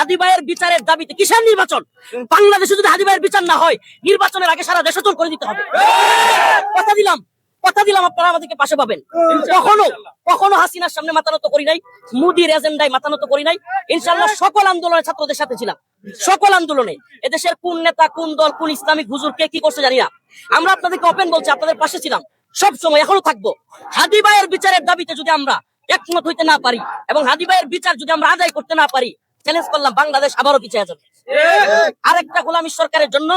হাদি ভাইয়ের বিচারের দাবিতে কিসের নির্বাচন? বাংলাদেশে যদি হাদি ভাইয়ের বিচার না হয়, নির্বাচনের আগে সারা দেশ অচল করে দিতে হবে। কথা দিলাম কথা দিলাম, আপনারা আমাদেরকে পাশে পাবেন। কখনো কখনো হাসিনার সামনে মাথা নত করি নাই, মুদির এজেন্ডায় মাথা নত করি নাই। ইনশাল্লাহ সকল আন্দোলনের ছাত্রদের সাথে ছিলাম। সকল আন্দোলনে, এদেশের কোন নেতা, কোন দল, কোন ইসলামিক হুজুর, কে কি করছে জানি না। আমরা আপনাদেরকে ওপেন বলছি, আপনাদের পাশে ছিলাম। সব সময় এখনও থাকব। হাদি ভাইয়ের বিচারের দাবিতে যদি আমরা একমত হইতে না পারি এবং হাদি ভাইয়ের বিচার যদি আমরা আদায় করতে না পারি চ্যালেঞ্জ করলাম, বাংলাদেশ আবারও পিছিয়ে যাবে। আরেকটা গোলামী সরকারের জন্য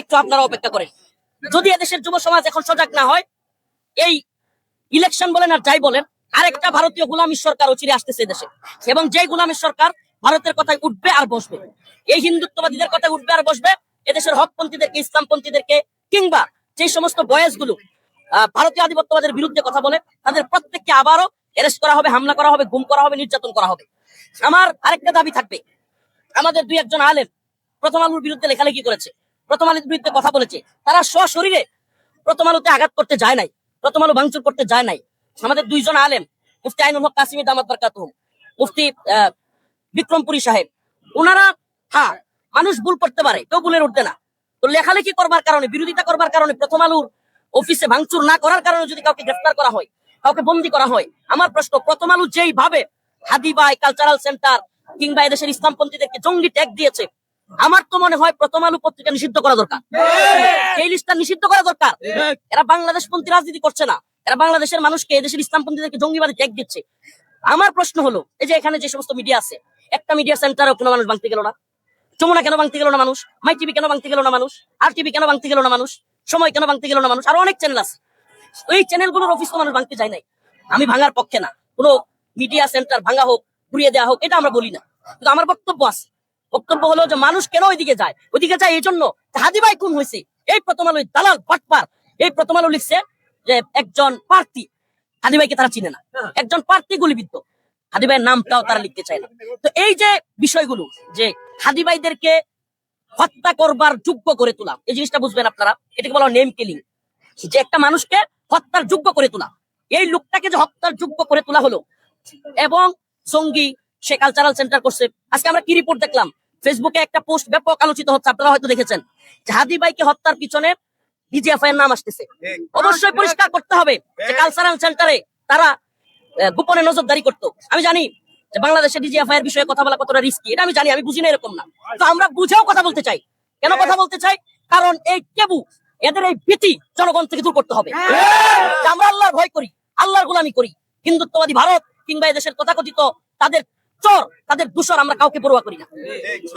একটু আপনারা অপেক্ষা করেন। যদি এদেশের যুব সমাজ এখন সজাগ না হয়, এই ইলেকশন বলেন আর যাই বলেন, আরেকটা ভারতীয় গোলামী সরকার চিরে আসতেছে দেশে এবং যে গোলামী সরকার ভারতের কথায় উঠবে আর বসবে, এই হিন্দুত্ববাদীদের কথায় উঠবে আর বসবে, এদেশের হকপন্থীদেরকে, ইসলামপন্থীদেরকে, কিংবা যে সমস্ত বয়সগুলো ভারতীয় আধিপত্যবাদের বিরুদ্ধে কথা বলে, তাদের প্রত্যেককে আবারও অ্যারেস্ট করা হবে, হামলা করা হবে, গুম করা হবে, নির্যাতন করা হবে। আমার আরেকটা দাবি থাকবে। আমাদের দুই একজন আলেম প্রথম আলুর বিরুদ্ধে লেখালেখি করেছে, প্রথম আলুর বিরুদ্ধে কথা বলেছে। তারা সশরীরে প্রথম আলুতে আঘাত করতে যায় নাই, প্রথম আলু ভাঙচুর করতে যায় নাই। আমাদের দুইজন আলেম, মুফতি আইনুল হক কাসিমি দামাত বারকাতুহুম মুফতি বিক্রমপুরী সাহেব ওনারা হ্যাঁ মানুষ ভুল করতে পারে, কেউ ভুলের উঠতে না। তো লেখালেখি করবার কারণে, বিরোধিতা করবার কারণে প্রথম আলুর অফিসে ভাঙচুর না করার কারণে যদি কাউকে গ্রেফতার করা হয়, কাউকে বন্দি করা হয়, আমার প্রশ্ন, প্রথম আলু যেই ভাবে হাদিবাই কালচারাল সেন্টার কিংবা এদেশের ইসলামপন্থীদেরকে জঙ্গি ট্যাগ দিয়েছে। আমার তো মনে হয় প্রথম আলু পত্রিকা নিষিদ্ধ করা দরকার। এই লিস্টটা নিষিদ্ধ করা দরকার। এরা বাংলাদেশ পন্থী রাজনীতি করছে না। এরা বাংলাদেশের মানুষকে এদেশের ইসলামপন্থীদেরকে জঙ্গিবাদী ট্যাগ দিচ্ছে। আমার প্রশ্ন হলো এই যে এখানে যে সমস্ত মিডিয়া আছে একটা মিডিয়া সেন্টারও কোনো মানুষ ভাঙতে গেল না? যমুনা কেন ভাঙতে গেল না মানুষ? মাই টিভি কেন ভাঙতে গেল না মানুষ? আর টিভি কেন ভাঙতে গেল না মানুষ? সময় কেন ভাঙতে গেল না মানুষ? আরও অনেক চ্যানেল আছে। ওই চ্যানেলগুলোর অফিস তো মানুষ ভাঙতে চায় নাই। আমি ভাঙার পক্ষে না। কোনো মিডিয়া সেন্টার ভাঙা হোক ঘুরিয়ে দেওয়া হোক এটা আমরা বলি না। কিন্তু আমার বক্তব্য আছে। বক্তব্য হলো যে মানুষ কেন ওইদিকে যায়? ওইদিকে যায় এই জন্য যে হাদিবাই খুন হয়েছে এই প্রথম আলো দালাল পাটপার এই প্রথম আলো লিখছে যে একজন প্রার্থী। হাদিবাইকে তারা চিনে না। একজন প্রার্থী গুলিবিদ্ধ। হাদিবাইয়ের নামটাও তারা লিখতে চায় না। তো এই যে বিষয়গুলো যে হাদি ভাইদেরকে হত্যা করবার যোগ্য করে তোলা এই জিনিসটা বুঝবেন আপনারা। এটাকে বলা নেম কিলিং যে একটা মানুষকে হত্যার যোগ্য করে তোলা। এই লোকটাকে যে হত্যার যোগ্য করে তোলা হলো এবং সঙ্গী সে কালচারাল সেন্টার করছে। আজকে আমরা কি রিপোর্ট দেখলাম? ফেসবুকে একটা পোস্ট ব্যাপক আলোচিত হচ্ছে আপনারা হয়তো দেখেছেন। যে হাদি ভাইকে হত্যার পিছনে ডিজিএফআই এর নাম আসতেছে। অবশ্যই পরিষ্কার করতে হবে যে কালচারাল সেন্টারে তারা গোপনে নজরদারি করতো। আমি জানি যে বাংলাদেশে ডিজিএফআই এর বিষয়ে কথা বলা কতটা রিস্কি এটা আমি জানি আমি বুঝি না এরকম না। তো আমরা বুঝেও কথা বলতে চাই। কেন কথা বলতে চাই? কারণ এই কেবু এদের এই ভীতি জনগণ থেকে দূর করতে হবে। আমরা আল্লাহর ভয় করি আল্লাহর গোলামি করি। হিন্দুত্ববাদী ভারত কিংবা এদেশের তথাকথিত তাদের চর, তাদের দূষর আমরা কাউকে পড়ুয়া করি না।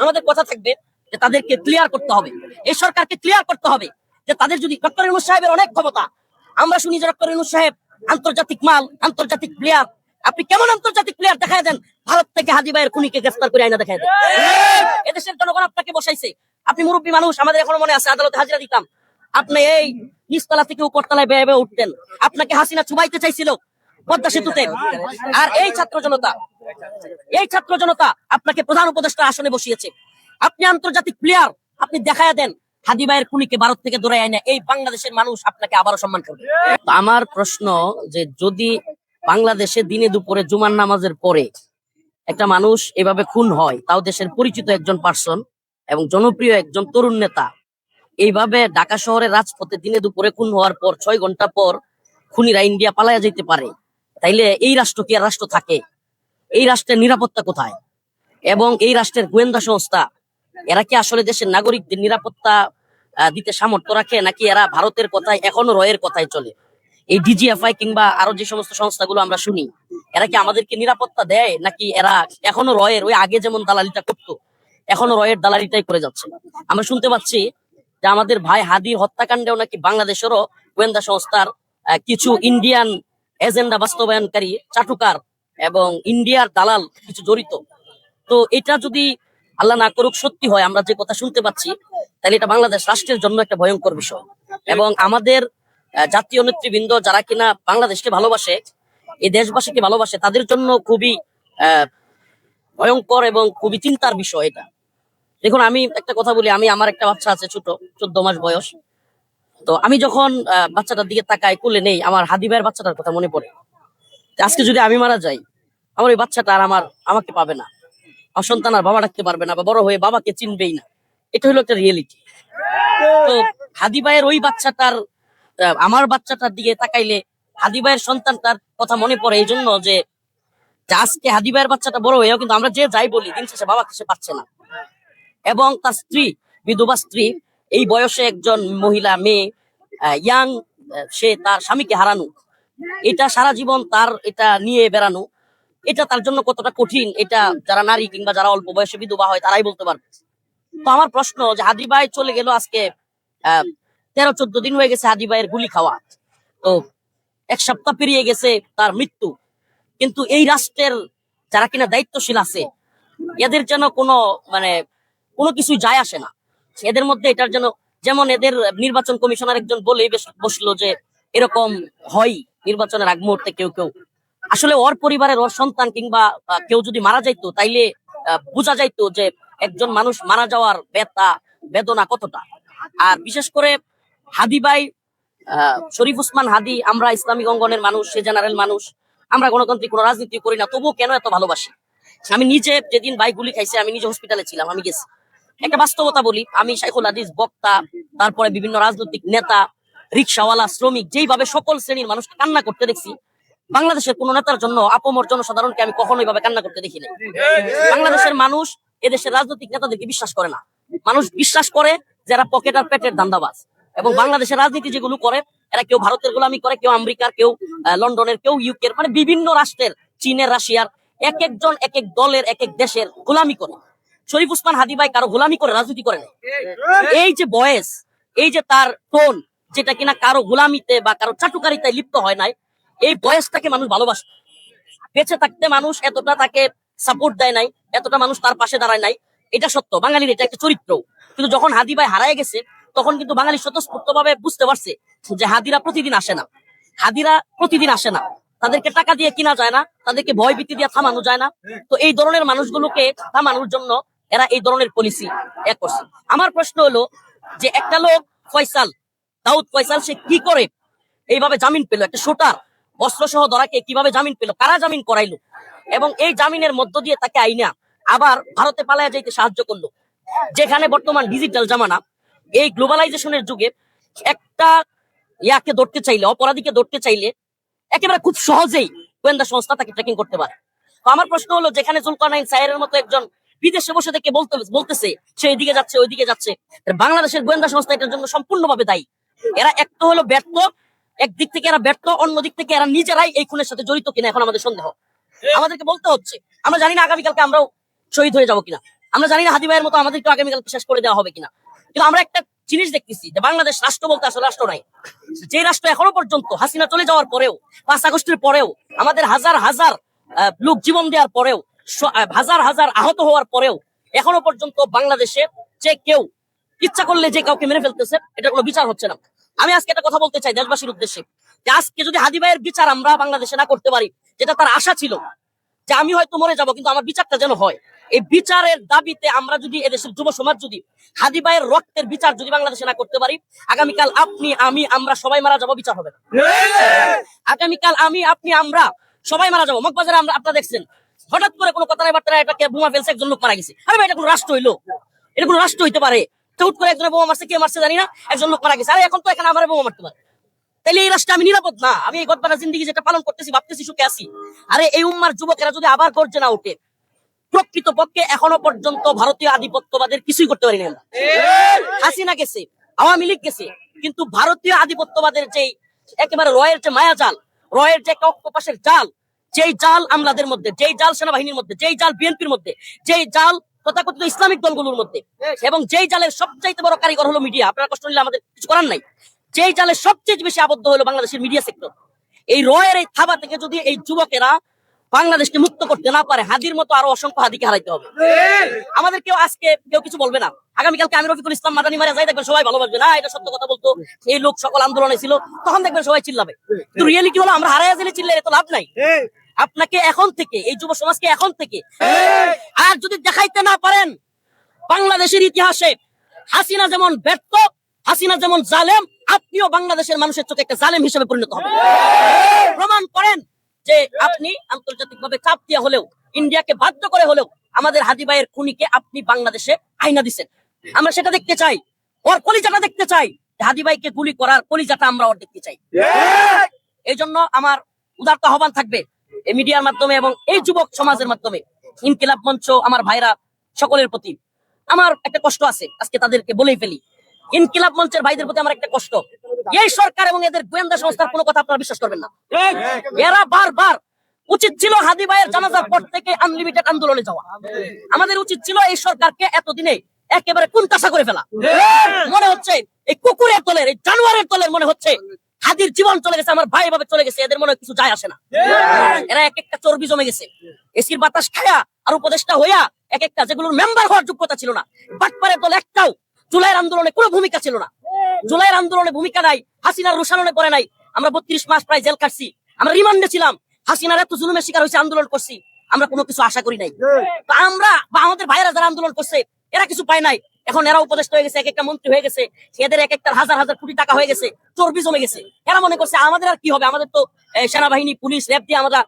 আমাদের কথা থাকবে যে তাদেরকে ক্লিয়ার করতে হবে। এই সরকারকে ক্লিয়ার করতে হবে যে তাদের যদি ডক্টর ইউনুস সাহেবের অনেক ক্ষমতা, আমরা শুনি যে ডক্টর ইউনুস সাহেব আন্তর্জাতিক মাল, আন্তর্জাতিক প্লেয়ার আপনি কেমন আন্তর্জাতিক প্লেয়ার দেখা দেন? ভারত থেকে হাজি ভাইয়ের খুনিকে গ্রেফতার করে আইনা দেখা দেন। এদেশের জনগণ আপনাকে বসাইছে। আপনি মুরব্বী মানুষ, আমাদের এখনও মনে আছে, আদালতে হাজিরা দিতাম। আপনি এই নিচতলা থেকে উপরতলায় বেয়ে বেয়ে উঠতেন। আপনাকে হাসিনা চুবাইতে চাইছিল। পদ্মা সেতুতে। আর এই ছাত্র জনতা, এই ছাত্র জনতা আপনাকে প্রধান উপদেষ্টা আসনে বসিয়েছে। আপনি আন্তর্জাতিক প্লেয়ার আপনি দেখায় দেন, হাদি ভাইয়ের খুনিকে ভারত থেকে দৌড়াই আনে এই বাংলাদেশের মানুষ আপনাকে আবারও সম্মান করবে। আমার প্রশ্ন যে যদি বাংলাদেশে দিনে দুপুরে জুমার নামাজের পরে একটা মানুষ এভাবে খুন হয়, তাও দেশের পরিচিত একজন পার্সন এবং জনপ্রিয় একজন তরুণ নেতা এইভাবে ঢাকা শহরের রাজপথে দিনে দুপুরে খুন হওয়ার পর ছয় ঘণ্টা পর খুনিরা ইন্ডিয়া পালায়া যেতে পারে তাইলে এই রাষ্ট্র কি রাষ্ট্র থাকে? এই রাষ্ট্রের নিরাপত্তা কোথায়? এবং এই রাষ্ট্রের গোয়েন্দা সংস্থা, এরা কি আসলে দেশের নাগরিকদের নিরাপত্তা দিতে সামর্থ্য রাখে? নাকি এরা ভারতের কথায়, এখনও রয়ের কথায় চলে? এই ডিজিএফআই কিংবা আরও যে সমস্ত সংস্থাগুলো আমরা শুনি, এরা কি আমাদেরকে নিরাপত্তা দেয়? নাকি এরা এখনও রয়ের? ওই আগে যেমন দালালিটা করতো, এখনও রয়ের দালালিটাই করে যাচ্ছে। আমরা শুনতে পাচ্ছি যে আমাদের ভাই হাদির হত্যাকাণ্ডেও নাকি বাংলাদেশেরও গোয়েন্দা সংস্থার কিছু ইন্ডিয়ান এজেন্ডা বাস্তবায়নকারী চাটুকার এবং ইন্ডিয়ার দালাল কিছু জড়িত। তো এটা যদি আল্লাহ না করুক, সত্যি হয়, আমরা যে কথা শুনতে পাচ্ছি, তাহলে এটা বাংলাদেশ রাষ্ট্রের জন্য একটা ভয়ঙ্কর বিষয়। এবং আমাদের জাতীয় নেতৃবৃন্দ যারা কিনা বাংলাদেশকে ভালোবাসে, এই দেশবাসীকে ভালোবাসে, তাদের জন্য খুবই ভয়ঙ্কর এবং খুবই চিন্তার বিষয় এটা। দেখুন, আমি একটা কথা বলি, আমি, আমার একটা বাচ্চা আছে ছোট, চোদ্দ মাস বয়স। তো আমি যখন বাচ্চাটার দিকে তাকাই, কুলে নেই, আমার হাদি ভাইয়ের বাচ্চাটার কথা মনে পড়ে। আজকে যদি আমি মারা যাই, আমার ওই বাচ্চাটা আর আমার, আমাকে পাবে না। আর সন্তান আর বাবা ডাকতে পারবে না, বা বড় হয়ে বাবাকে চিনবেই না। এটা হলো একটা রিয়েলিটি তো হাদি ভাইয়ের ওই বাচ্চাটার আমার বাচ্চাটার দিকে তাকাইলে হাদি ভাইয়ের সন্তানটার কথা মনে পড়ে এই জন্য যে আজকে হাদি ভাইয়ের বাচ্চাটা বড় হয়েও কিন্তু আমরা যে যাই বলি, দিন শেষে বাবাকে সে পাচ্ছে না। এবং তার স্ত্রী, বিধবা স্ত্রী এই বয়সে একজন মহিলা, মেয়ে ইয়াং সে তার স্বামীকে হারানো। এটা সারা জীবন তার এটা নিয়ে বেড়ানো। এটা তার জন্য কতটা কঠিন, এটা যারা নারী কিংবা যারা অল্প বয়সে বিধবা হয়, তারাই বলতে পারবে। তো আমার প্রশ্ন যে হাদি ভাই চলে গেল আজকে তেরো, চোদ্দ দিন হয়ে গেছে হাদি ভাইয়ের গুলি খাওয়া। তো এক সপ্তাহ পেরিয়ে গেছে তার মৃত্যু। কিন্তু এই রাষ্ট্রের যারা কিনা দায়িত্বশীল আছে, এদের যেন কোনো মানে কোনো কিছু যায় আসে না। এদের মধ্যে এটার যেন যেমন এদের নির্বাচন কমিশনার একজন বলে বসল যে এরকম হয় নির্বাচনের আগ মুহূর্তে কেউ কেউ। আসলে ওর পরিবারের ওর সন্তান কিংবা কেউ যদি মারা যাইতো, তাইলে বোঝা যাইতো যে একজন মানুষ মারা যাওয়ার ব্যথা, বেদনা কতটা। আর বিশেষ করে হাদি ভাই শরীফ উসমান হাদি, আমরা ইসলামিক অঙ্গনের মানুষ, সে জেনারেল মানুষ, আমরা গণতান্ত্রিক কোনো রাজনীতি করি না, তবুও কেন এত ভালোবাসি? আমি নিজে যেদিন ভাই গুলি খাইছে, আমি নিজে হসপিটালে ছিলাম, আমি গেছি। একটা বাস্তবতা বলি। আমি শাইখুল হাদিস বক্তা, তারপরে বিভিন্ন রাজনৈতিক নেতা, রিক্সাওয়ালা, শ্রমিক, যেইভাবে সকল শ্রেণির মানুষ কান্না করতে দেখছি, বাংলাদেশের কোন নেতার জন্য আপমর জনসাধারণকে আমি কখনোই ভাবে কান্না করতে দেখি নাই। বাংলাদেশের মানুষ এদেশের রাজনৈতিক নেতাদেরকে বিশ্বাস করে না। মানুষ বিশ্বাস করে যারা পকেট আর পেটের ধান্দাবাজ। এবং বাংলাদেশের রাজনীতি যেগুলো করে, এরা কেউ ভারতের গোলামি করে, কেউ আমেরিকার, কেউ লন্ডনের, কেউ ইউকের মানে বিভিন্ন রাষ্ট্রের, চীনের, রাশিয়ার, এক একজন এক এক দলের, এক এক দেশের গোলামি করে। শরীফ উসমান হাদি ভাই কারও গোলামি করে রাজনীতি করে না এই যে বয়স এই যে তার টোন যেটা কিনা কারও গোলামিতে বা কারও চাটুকারিতায় লিপ্ত হয় নাই এই বয়সটাকে মানুষ ভালোবাসে। বেঁচে থাকতে মানুষ এতটা তাকে সাপোর্ট দেয় নাই এতটা মানুষ তার পাশে দাঁড়ায় নাই এটা সত্য। বাঙালির এটা একটা চরিত্র। কিন্তু যখন হাদি ভাই হারায় গেছে তখন কিন্তু বাঙালি স্বতঃস্ফূর্ত ভাবে বুঝতে পারছে যে হাদিরা প্রতিদিন আসে না। হাদিরা প্রতিদিন আসে না। তাদেরকে টাকা দিয়ে কিনা যায় না তাদেরকে ভয় ভীতি দিয়ে থামানো যায় না। তো এই ধরনের মানুষগুলোকে থামানোর জন্য এরা এই ধরনের পলিসি এক করছে। আমার প্রশ্ন হলো যে একটা লোক ফয়সাল, দাউদ ফয়সাল, সে কি করে এইভাবে জামিন পেল? একটা শোটার অস্ত্র সহ ধরাকে কীভাবে জামিন পেল? কারা জামিন করাইলো? এবং এই জামিনের মধ্য দিয়ে তাকে আইনা আবার ভারতে পালায়া যাইতে সাহায্য করল। যেখানে বর্তমান ডিজিটাল জামানা, এই গ্লোবালাইজেশনের যুগে একটা ইয়াকে ধরতে চাইলে, অপরাধীকে ধরতে চাইলে একেবারে খুব সহজেই গোয়েন্দা সংস্থা তাকে ট্রেকিং করতে পারে। আমার প্রশ্ন হলো, যেখানে জুলকারনাইন সাইরের মতো একজন বিদেশে বসে থেকে বলতে, বলতেছে, সে এদিকে যাচ্ছে, ওইদিকে যাচ্ছে। বাংলাদেশের গোয়েন্দা সংস্থা এটার জন্য সম্পূর্ণভাবে দায়ী। এরা এক তো হলো ব্যর্থ একদিক থেকে এরা ব্যর্থ, অন্য দিক থেকে এরা নিজেরাই এই খুনের সাথে জড়িত কিনা এখন আমাদের সন্দেহ। আমাদেরকে বলতে হচ্ছে, আমরা জানি না আগামীকালকে আমরাও শহীদ হয়ে যাব কিনা। আমরা জানি না হাদি ভাইয়ের মতো আমাদেরকে আগামীকালকে শেষ করে দেওয়া হবে কিনা। কিন্তু আমরা একটা জিনিস দেখতেছি, যে বাংলাদেশ রাষ্ট্র বলতে আসলে রাষ্ট্র নাই। যে রাষ্ট্র এখনও পর্যন্ত হাসিনা চলে যাওয়ার পরেও, পাঁচ আগস্টের পরেও, আমাদের হাজার হাজার লোক জীবন দেওয়ার পরেও হাজার হাজার আহত হওয়ার পরেও এখনও পর্যন্ত বাংলাদেশে যে কেউ ইচ্ছা করলে যে কাউকে মেরে ফেলতেছে এটা কোনো বিচার হচ্ছে না। আমি আজকে একটা কথা বলতে চাই দেশবাসীর উদ্দেশ্যে যে আজকে যদি হাদি ভাইয়ের বিচার আমরা বাংলাদেশে না করতে পারি যেটা তার আশা ছিল যে আমি হয়তো মরে যাব কিন্তু আমার বিচারটা যেন হয় এই বিচারের দাবিতে আমরা যদি এদেশের যুব সমাজ যদি হাদি ভাইয়ের রক্তের বিচার যদি বাংলাদেশে না করতে পারি আগামীকাল আপনি আমি আমরা সবাই মারা যাব বিচার হবে না। আগামীকাল আমি আপনি আমরা সবাই মারা যাব। মগবাজারে আমরা আপনারা দেখছেন হঠাৎ করে কোনো কথা নাই বার্তা নাই, এটাকে বোমা ফেলছে একজন লোক মারা গেছে। আরে ভাই এটা কোনো রাষ্ট্র হইল? এটা কোনো রাষ্ট্র হইতে পারে? হুট করে একজনের বোমা মারছে কে মারছে জানি না একজন লোক মারা গেছে। আরে এখন তো এখানে আমার বোমা মারতে পারে। তাইলে এই রাষ্ট্রে আমি নিরাপদ না। আমি এই গদবানা জিন্দিগি যেটা পালন করতেছি ভাবতেছি সুখে আছি। আরে এই উম্মার যুবকেরা যদি আবার গর্জে না ওঠে প্রকৃত পক্ষে এখনও পর্যন্ত ভারতীয় আধিপত্যবাদের কিছুই করতে পারিনি আমরা। হাসিনা গেছে আওয়ামী লীগ গেছে কিন্তু ভারতীয় আধিপত্যবাদের যে একেবারে রয়ের যে মায়াজাল রয়ের যে কক্ষপাশের জাল যেই জাল আমলাদের মধ্যে যেই জাল সেনাবাহিনীর মধ্যে যেই জাল বিএনপির মধ্যে যেই জাল তথাকথিত ইসলামিক দলগুলোর মধ্যে এবং যেই জালের সবচাইতে বড় কারিগর হলো মিডিয়া আপনারা কষ্ট নিলে আমাদের কিছু করার নাই। যেই জালে সবচেয়ে বেশি আবদ্ধ হলো বাংলাদেশের মিডিয়া সেক্টর। এই রয়ের এই থাবা থেকে যদি এই যুবকেরা বাংলাদেশকে মুক্ত করতে না পারে হাদির মতো আরও অসংখ্য হাদিকে হারাইতে হবে। আমাদের কেউ আজকে কেউ কিছু বলবে না। আগামীকালকে আমি রফিকুল ইসলাম মাদানি মারা যাই দেখবেন সবাই ভালোবাসবে। না এটা সত্য কথা বলতো এই লোক সকল আন্দোলনে ছিল তখন দেখবেন সবাই চিল্লাবে। কিন্তু রিয়েলিটি হলো আমরা হারাই গেলে চিল্লে তো লাভ নাই। আপনাকে এখন থেকে এই যুব সমাজকে এখন থেকে। আর যদি দেখাইতে না পারেন বাংলাদেশের ইতিহাসে হাসিনা যেমন ব্যর্থ হাসিনা যেমন জালেম আপনিও বাংলাদেশের মানুষের চোখে একটা জালেম হিসেবে পরিণত হবে প্রমাণ করেন যে আপনি আন্তর্জাতিক ভাবে চাপ দিয়ে হলেও ইন্ডিয়াকে বাধ্য করে হলেও আমাদের হাদি ভাইয়ের খুনিকে আপনি বাংলাদেশে আইনা দিচ্ছেন আমরা সেটা দেখতে চাই ওর কলিজাটা দেখতে চাই। হাদি ভাইকে গুলি করার কলিজাটা আমরা ওর দেখতে চাই। এই জন্য আমার উদারতা আহ্বান থাকবে এই মিডিয়ার মাধ্যমে এবং এই যুবক সমাজের মাধ্যমে ইনকিলাব মঞ্চ আমার ভাইরা সকলের প্রতি আমার একটা কষ্ট আছে আজকে তাদেরকে বলেই ফেলি। ইনকিলাব মঞ্চের ভাইদের প্রতি আমার একটা কষ্ট। এই সরকার এবং এদের গোয়েন্দা সংস্থার কোনো কথা আপনারা বিশ্বাস করবেন না। এরা বারবার উচিত ছিল হাদি ভাইয়ের জানাজার পর থেকে আনলিমিটেড আন্দোলনে যাওয়া। আমাদের উচিত ছিল এই সরকারকে এতদিনে একেবারে কুন্তাসা করে ফেলা। মনে হচ্ছে এই কুকুরের দলের এই জানোয়ারের দলের মনে হচ্ছে হাদির জীবন চলে গেছে আমার ভাই ভাবে চলে গেছে এদের মনে কিছু যায় আসে না। এরা এক একটা চর্বি জমে গেছে। এসির বাতাস খায়া আর উপদেষ্টা হইয়া এক একটা যেগুলোর মেম্বার হওয়ার যোগ্যতা ছিল না। বাটপারের দল একটাও জুলাইয়ের আন্দোলনে কোনো ভূমিকা ছিল না। জুলাইয়ের আন্দোলনে ভূমিকা নাই হাসিনার রোশাননে করে নাই। আমরা বত্রিশ মাস প্রায় জেল কাটছি আমরা রিমান্ডে ছিলাম। হাসিনার এত জুলুমের শিকার হয়েছে আন্দোলন করছি। আমরা কোনো কিছু আশা করি নাই। তো আমরা বা আমাদের ভাইয়েরা যারা আন্দোলন করছে এরা কিছু পায় নাই। এখন এরা উপদেষ্টা হয়ে গেছে এক একটা মন্ত্রী হয়ে গেছে, এদের এক একটা হাজার হাজার কোটি টাকা হয়ে গেছে, চর্বি জমে গেছে। এরা মনে করছে, আমাদের আর কি হবে? আমাদের তো সেনাবাহিনী, পুলিশ, র্যাব দিয়ে আমরা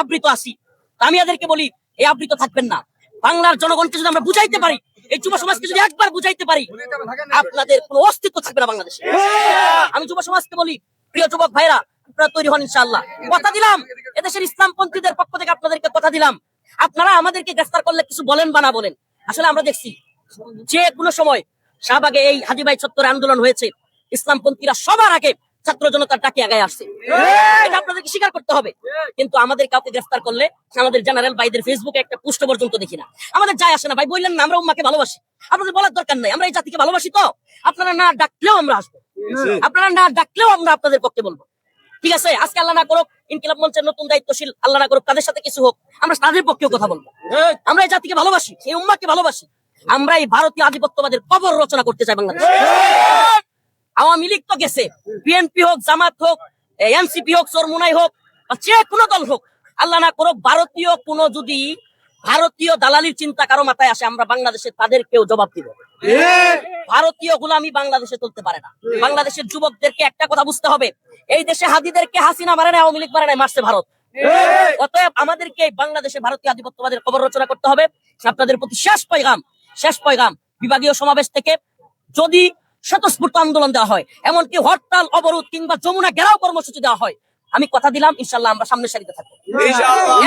আবৃত আছি। আমি এদেরকে বলি এই আবৃত থাকবেন না। বাংলার জনগণকে যদি আমরা বুঝাইতে পারি, এই যুব সমাজকে যদি একবার বুঝাইতে পারি, আপনাদের কোনো অস্তিত্ব থাকবে না বাংলাদেশে। আমি যুব সমাজকে বলি, প্রিয় যুবক ভাইরা আপনারা তৈরি হন ইনশাআল্লাহ। কথা দিলাম, এদেশের ইসলামপন্থীদের পক্ষ থেকে আপনাদেরকে কথা দিলাম। আপনারা আমাদেরকে গ্রেফতার করলে কিছু বলেন বা না বলেন? আসলে আমরা দেখছি যে কোনো সময় শাহবাগে এই হাজিবাই চত্বরে আন্দোলন হয়েছে ইসলামপন্থীরা সবার আগে ছাত্র জনতার ডাকে আগায় আসছে। এটা আপনাদেরকে স্বীকার করতে হবে। কিন্তু আমাদের কাউকে গ্রেফতার করলে আমাদের জেনারেল ভাইদের ফেসবুকে একটা পোস্ট পর্যন্ত দেখি না। আমাদের যায় আসে না। ভাই বললেন না আমরা উম্মাকে ভালোবাসি। আপনাদের বলার দরকার নাই। আমরা এই জাতিকে ভালোবাসি তো। আপনারা না ডাকলেও আমরা আসব। আপনারা না ডাকলেও আমরা আপনাদের পক্ষে বলব। ঠিক আছে? আজকে আল্লাহ না করুক ইনকিলাব মঞ্চের নতুন দায়িত্বশীল আল্লাহ না করুক তাদের সাথে কিছু হোক আমরা তাদের পক্ষেও কথা বলব। আমরা এই জাতিকে ভালোবাসি এই উম্মাকে ভালোবাসি। আমরা এই ভারতীয় আধিপত্যবাদের কবর রচনা করতে চাই বাংলাদেশ। আওয়ামী লীগ তো গেছে। বিএনপি হোক, জামাত হোক এনসিপি হোক, চরমুনাই হোক, বা যে কোনো দল হোক, আল্লাহ না করুক, ভারতীয় কোনো যদি ভারতীয় দালালির চিন্তা কারও মাথায় আসে, আমরা বাংলাদেশে তাদেরকেও জবাব দিব। ভারতীয় গুলামি বাংলাদেশে চলতে পারে না। বাংলাদেশের যুবকদেরকে একটা কথা বুঝতে হবে, এই দেশে হাদিদেরকে হাসিনা মারে না, আওয়ামী লীগ মারে নাই মারছে ভারত। অতএব আমাদেরকে বাংলাদেশে ভারতীয় আধিপত্যবাদের খবর রচনা করতে হবে। আপনাদের প্রতি শেষ পয়গাম। শেষ পয়গাম বিভাগীয় সমাবেশ থেকে যদি স্বতঃস্ফূর্ত আন্দোলন দেওয়া হয় এমনকি হরতাল অবরোধ কিংবা যমুনা ঘেরাও কর্মসূচি দেওয়া হয় আমি কথা দিলাম ইনশাল্লাহ আমরা সামনের সারিতে থাকব।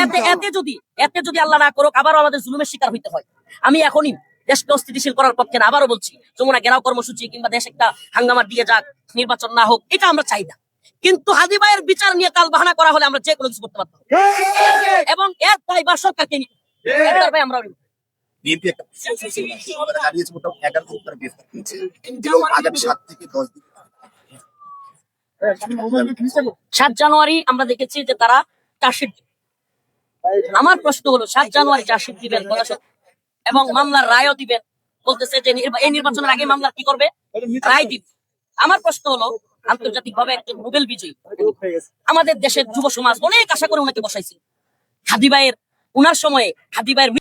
এতে এতে যদি এতে যদি আল্লাহ না করুক আবারও আমাদের জুলুমের শিকার হইতে হয়। আমি এখনই দেশকে অস্থিতিশীল করার পক্ষে না আবারও বলছি যমুনা ঘেরাও কর্মসূচি কিংবা দেশ একটা হাঙ্গামার দিয়ে যাক নির্বাচন না হোক এটা আমরা চাই না। কিন্তু হাদি ভাইয়ের বিচার নিয়ে কাল বাহানা করা হলে আমরা যে কোনো কিছু করতে পারতাম। এবং এর দায়ভার সরকারকে নিতে হবে। এর দায়ভার আমরা। বিএনপি একটা তারা মোটামুটি এগারো জন তারা গ্রেফতার করেছে এবং আগামী সাত থেকে দশ দিন। সাত জানুয়ারি আমরা দেখেছি যে তারা চার্জশিট আমার প্রশ্ন হলো সাত জানুয়ারি চার্জশিট দিবেন এবং মামলার রায়ও দিবেন। বলতেছে যে এই নির্বাচনের আগে মামলা কি করবে? রায় দিবে। আমার প্রশ্ন হলো আন্তর্জাতিক ভাবে একজন নোবেল বিজয়ী। আমাদের দেশের যুব সমাজ অনেক আশা করে ওনাকে বসাইছিল হাদিবাইয়ের উনার সময়ে হাদিবাইয়ের